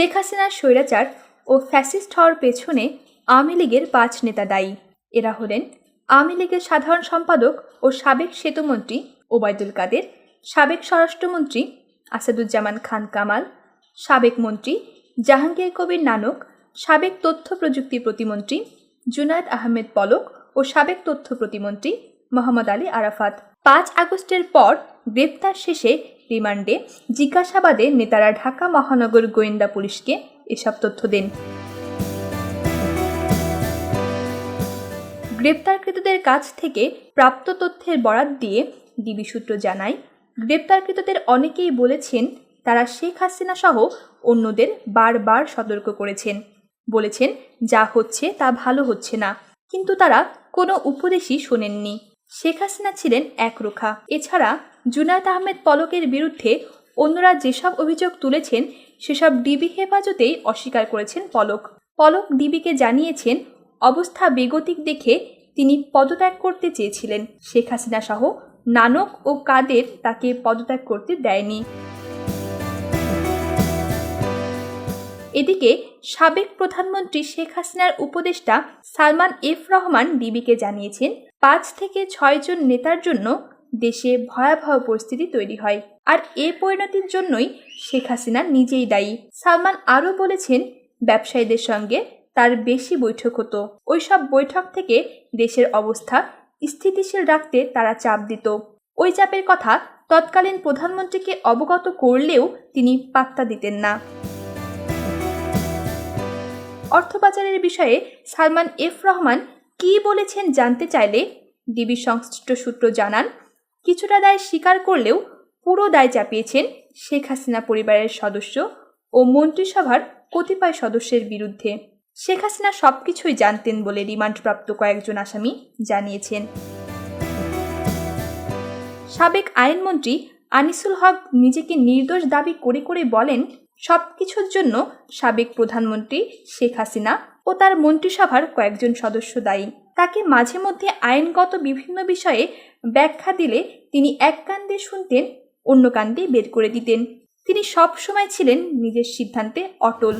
শেখ হাসিনার স্বৈরাচার ও ফ্যাসিস্ট হওয়ার পেছনে আওয়ামী লীগের পাঁচ নেতা দায়ী। এরা হলেন আওয়ামী লীগের সাধারণ সম্পাদক ও সাবেক সেতুমন্ত্রী ওবায়দুল কাদের, সাবেক স্বরাষ্ট্রমন্ত্রী আসাদুজ্জামান খান কামাল, সাবেক মন্ত্রী জাহাঙ্গীর কবির নানক, সাবেক তথ্য প্রযুক্তি প্রতিমন্ত্রী জুনায়েদ আহমেদ পলক ও সাবেক তথ্য প্রতিমন্ত্রী মোহাম্মদ আলী আরাফাত। পাঁচ আগস্টের পর গ্রেপ্তার শেষে রিমান্ডে জিজ্ঞাসাবাদে নেতারা ঢাকা মহানগর গোয়েন্দা পুলিশকে এসব তথ্য দেন। গ্রেপ্তারকৃতদের কাছ থেকে প্রাপ্ত তথ্যের বরাত দিয়ে ডিবি সূত্র জানায়, গ্রেপ্তারকৃতদের অনেকেই বলেছেন তারা শেখ হাসিনা সহ অন্যদের বারবার সতর্ক করেছেন। বলেছেন, যা হচ্ছে তা ভালো হচ্ছে না, কিন্তু তারা কোনো উপদেশই শোনেননি। শেখ হাসিনা ছিলেন একরোখা। এছাড়া জুনায়দ আহমেদ পলকের বিরুদ্ধে অন্যরা যেসব অভিযোগ তুলেছেন, সেসব ডিবি হেফাজতেই অস্বীকার করেছেন পলক। পলক ডিবিকে জানিয়েছেন, অবস্থা বেগতিক দেখে তিনি পদত্যাগ করতে চেয়েছিলেন। শেখ হাসিনা সহ নানক ও কাদের তাকে পদত্যাগ করতে দেয়নি। এদিকে সাবেক প্রধানমন্ত্রী শেখ হাসিনার উপদেষ্টা সালমান এফ রহমান ডিবিকে জানিয়েছেন, পাঁচ থেকে ছয়জন নেতার জন্য দেশে ভয়াবহ পরিস্থিতি তৈরি হয়। আর এ পরিণতির জন্যই শেখ হাসিনা নিজেই দায়ী। সালমান আরও বলেছেন, ব্যবসায়ীদের সঙ্গে তার বেশি বৈঠক হতো। ওইসব বৈঠক থেকে দেশের অবস্থা স্থিতিশীল রাখতে তারা চাপ দিত। ওই চাপের কথা তৎকালীন প্রধানমন্ত্রীকে অবগত করলেও তিনি পাত্তা দিতেন না। অর্থপাচারের বিষয়ে সালমান এফ রহমান কী বলেছেন জানতে চাইলে ডিবি সংশ্লিষ্ট সূত্র জানান কিছুটা দায় স্বীকার করলেও পুরো দায় চাপিয়েছেন শেখ হাসিনা পরিবারের সদস্য ও মন্ত্রিসভার কতিপয় সদস্যের বিরুদ্ধে। শেখ হাসিনা সবকিছুই জানতেন বলে রিমান্ডপ্রাপ্ত কয়েকজন আসামি জানিয়েছেন। সাবেক আইনমন্ত্রী আনিসুল হক নিজেকে নির্দোষ দাবি করে করে বলেন সব কিছুর জন্য সাবেক প্রধানমন্ত্রী শেখ হাসিনা ও তার মন্ত্রিসভার কয়েকজন সদস্য দায়ী। তাকে মাঝে মধ্যে আইনগত বিভিন্ন বিষয়ে ব্যাখ্যা দিলে তিনি এক কান দিয়ে শুনতেন, অন্য কান দিয়ে বের করে দিতেন। তিনি সব সময় ছিলেন নিজের সিদ্ধান্তে অটল।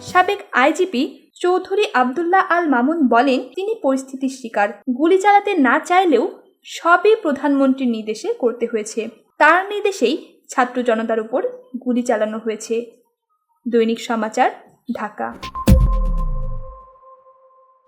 সাবেক আইজিপি চৌধুরী আবদুল্লাহ আল মামুন বলেন, তিনি পরিস্থিতির শিকার। গুলি চালাতে না চাইলেও সবই প্রধানমন্ত্রীর নির্দেশে করতে হয়েছে। তার নির্দেশেই ছাত্র জনতার উপর গুলি চালানো হয়েছে। দৈনিক সমাচার, ঢাকা।